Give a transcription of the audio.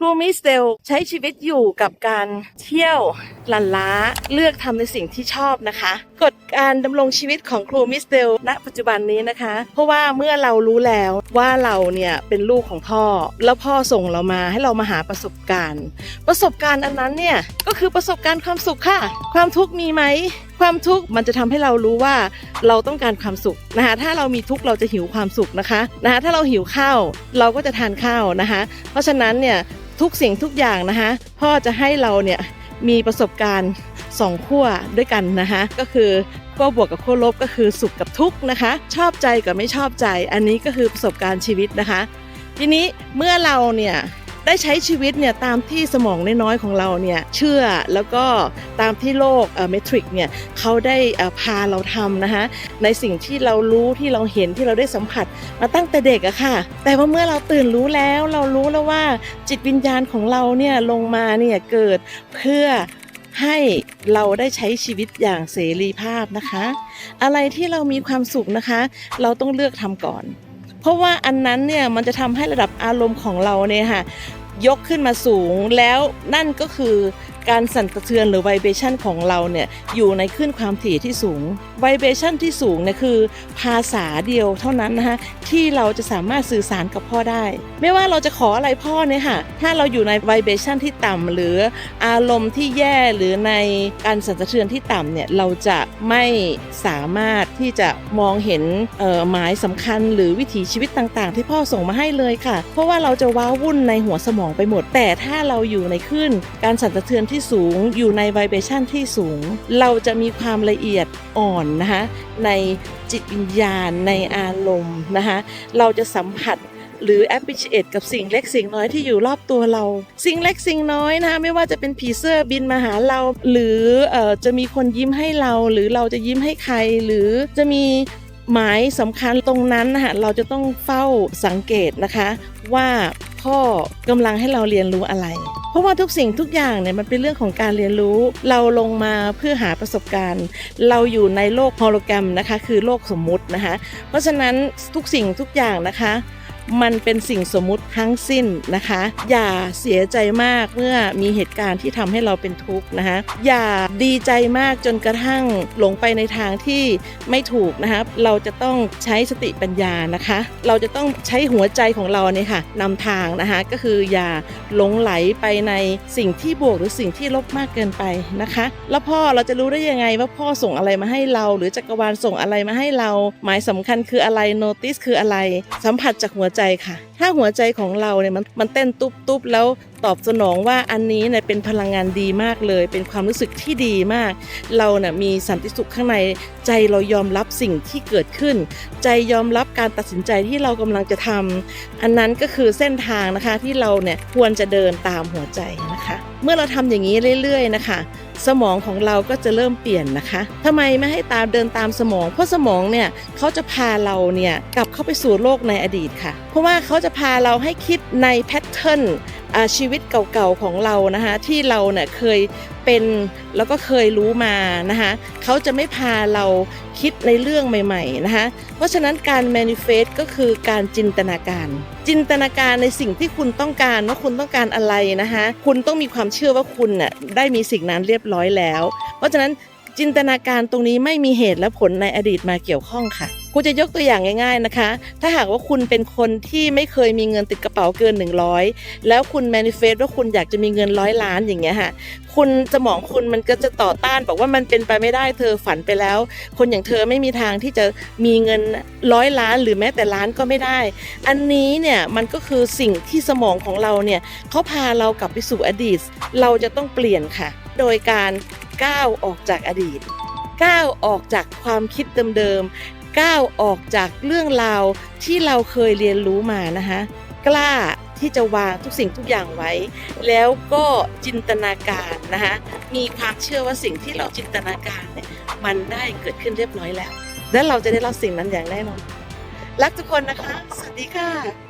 ครูมิสเตลใช้ชีวิตอยู่กับการเที่ยวลันล้าเลือกทำในสิ่งที่ชอบนะคะ กฎการดำรงชีวิตของครูมิสเตลณปัจจุบันนี้นะคะ เพราะว่าเมื่อเรารู้แล้วว่าเราเนี่ยเป็นลูกของพ่อ แล้วพ่อส่งเรามาให้เรามาหาประสบการณ์ ประสบการณ์อันนั้นเนี่ยก็คือประสบการณ์ความสุขค่ะ ความทุกข์มีไหมความทุกข์มันจะทำให้เรารู้ว่าเราต้องการความสุขนะคะถ้าเรามีทุกข์เราจะหิวความสุขนะคะนะคะถ้าเราหิวข้าวเราก็จะทานข้าวนะคะ เพราะฉะนั้นเนี่ยทุกสิ่งทุกอย่างนะคะ พ่อจะให้เราเนี่ยมีประสบการณ์ สองขั้วด้วยกันนะคะก็คือขั้วบวกกับขั้วลบก็คือสุขกับทุกข์นะคะ ชอบใจกับไม่ชอบใจ อันนี้ก็คือประสบการณ์ชีวิตนะคะ ทีนี้เมื่อเราเนี่ยได้ใช้ชีวิตเนี่ยตามที่สมองน้อยๆของเราเนี่ยเชื่อแล้วก็ตามที่โลกเมทริกเนี่ยเขาได้พาเราทำนะคะในสิ่งที่เรารู้ที่เราเห็นที่เราได้สัมผัสมาตั้งแต่เด็กอะค่ะ แต่ว่าเมื่อเราตื่นรู้แล้วเรารู้แล้วว่าจิตวิญญาณของเราเนี่ยลงมาเนี่ยเกิดเพื่อ ให้เราได้ใช้ชีวิตอย่างเสรีภาพนะคะ อะไรที่เรามีความสุขนะคะ เราต้องเลือกทำก่อน เพราะว่าอันนั้นเนี่ยมันจะทำให้ระดับอารมณ์ของเราเนี่ยค่ะยกขึ้นมาสูงแล้วนั่นก็คือ การสั่นสะเทือนหรือไวเบชันของเราเนี่ยอยู่ในคลื่นความถี่ที่สูงไวเบชันที่สูงเนี่ยคือภาษาเดียวเท่านั้นนะคะที่เราจะสามารถสื่อสารกับพ่อได้ ไม่ว่าเราจะขออะไรพ่อเนี่ยค่ะถ้าเราอยู่ในไวเบชันที่ต่ำหรืออารมณ์ที่แย่หรือในการสั่นสะเทือนที่ต่ำเนี่ยเราจะไม่สามารถที่จะมองเห็นหมายสำคัญ หรือวิถีชีวิตต่างๆ ที่พ่อส่งมาให้เลยค่ะ เพราะว่าเราจะว้าวุ่นในหัวสมองไปหมด แต่ถ้าเราอยู่ในคลื่นการสั่นสะเทือนที่ที่สูงอยู่ในไวเบชันที่สูง เราจะมีความละเอียดอ่อนนะคะในจิตวิญญาณในอารมณ์นะคะเราจะสัมผัสหรือ appreciate กับสิ่งเล็กสิ่งน้อยที่อยู่รอบตัวเรา สิ่งเล็กสิ่งน้อยนะคะไม่ว่าจะเป็นผีเสื้อบินมาหาเรา หรือเอ่อจะมีคนยิ้มให้เรา หรือเราจะยิ้มให้ใคร หรือจะมีหมายสำคัญตรงนั้นนะคะเราจะต้องเฝ้าสังเกตนะคะ ว่าพ่อกำลังให้เราเรียนรู้อะไร เพราะว่าทุกสิ่งทุกอย่างเนี่ยมันเป็นเรื่องของการเรียนรู้ เราลงมาเพื่อหาประสบการณ์ เราอยู่ในโลกโฮโลแกรมนะคะ คือโลกสมมุตินะคะ เพราะฉะนั้นทุกสิ่งทุกอย่างนะคะ มันเป็นสิ่งสมมุติทั้งสิ้นนะคะ อย่าเสียใจมากเมื่อมีเหตุการณ์ที่ทำให้เราเป็นทุกข์นะคะอย่าดีใจมากจนกระทั่งหลงไปในทางที่ไม่ถูกนะคะเราจะต้องใช้สติปัญญานะคะ เราจะต้องใช้หัวใจของเราเนี่ยค่ะนำทางนะคะก็คืออย่าหลงไหลไปในสิ่งที่บวกหรือสิ่งที่ลบมากเกินไปนะคะ แล้วพ่อเราจะรู้ได้ยังไงว่าพ่อส่งอะไรมาให้เรา หรือจักรวาลส่งอะไรมาให้เรา หมายสำคัญคืออะไรโนติสคืออะไร สัมผัสจากหัวใจค่ะ ถ้าหัวใจของเราเนี่ยมันมันเต้นตุบตุบๆแล้วตอบสนองว่าอันนี้เนี่ยเป็นพลังงานดีมากเลย เป็นความรู้สึกที่ดีมาก เราเนี่ยมีสันติสุขข้างในใจเรายอมรับสิ่งที่เกิดขึ้น ใจยอมรับการตัดสินใจที่เรากำลังจะทำอันนั้นก็คือเส้นทางนะคะที่เราเนี่ยควรจะเดินตามหัวใจนะคะ เมื่อเราทำอย่างนี้เรื่อย ๆ นะคะสมองของเราก็จะเริ่มเปลี่ยนนะคะทำไมไม่ให้ตามเดินตามสมอง เพราะสมองเนี่ยเขาจะพาเราเนี่ยกลับเข้าไปสู่โลกในอดีตค่ะ เพราะว่าเขาจะพาเราให้คิดในแพทเทิร์น ชีวิตเก่าๆของเรานะคะที่เราเนี่ยเคยเป็นแล้วก็เคยรู้มานะคะเขาจะไม่พาเราคิดในเรื่องใหม่ๆนะคะเพราะฉะนั้นการ manifest ก็คือการจินตนาการ จินตนาการในสิ่งที่คุณต้องการว่าคุณต้องการอะไรนะคะคุณต้องมีความเชื่อว่าคุณน่ะได้มีสิ่งนั้นเรียบร้อยแล้ว เพราะฉะนั้น จินตนาการตรงนี้ไม่มีเหตุและผลในอดีตมาเกี่ยวข้องค่ะกูจะยกตัวอย่างง่าย ๆนะคะ ถ้าหากว่าคุณเป็นคนที่ไม่เคยมีเงินติดกระเป๋าเกิน 100 แล้วคุณ manifest ว่าคุณอยากจะมีเงินร้อยล้านอย่างเงี้ยค่ะ คุณสมองคุณมันก็จะต่อต้านบอกว่ามันเป็นไปไม่ได้เธอฝันไปแล้ว คนอย่างเธอไม่มีทางที่จะมีเงินร้อยล้านหรือแม้แต่ล้านก็ไม่ได้ อันนี้เนี่ยมันก็คือสิ่งที่สมองของเราเนี่ยเขาพาเรากลับไปสู่อดีต เราจะต้องเปลี่ยนค่ะ โดยการ ก้าวออกจากอดีตก้าวออกจากความคิดเดิมๆก้าวออกจากเรื่องราวที่เราเคยเรียนรู้มานะคะกล้าที่จะวางทุกสิ่งทุกอย่างไว้ แล้วก็จินตนาการนะคะมีความเชื่อว่าสิ่งที่เราจินตนาการเนี่ยมันได้เกิดขึ้นเรียบร้อยแล้ว และเราจะได้รับสิ่งนั้นอย่างแน่นอนรักทุกคนนะคะ สวัสดีค่ะ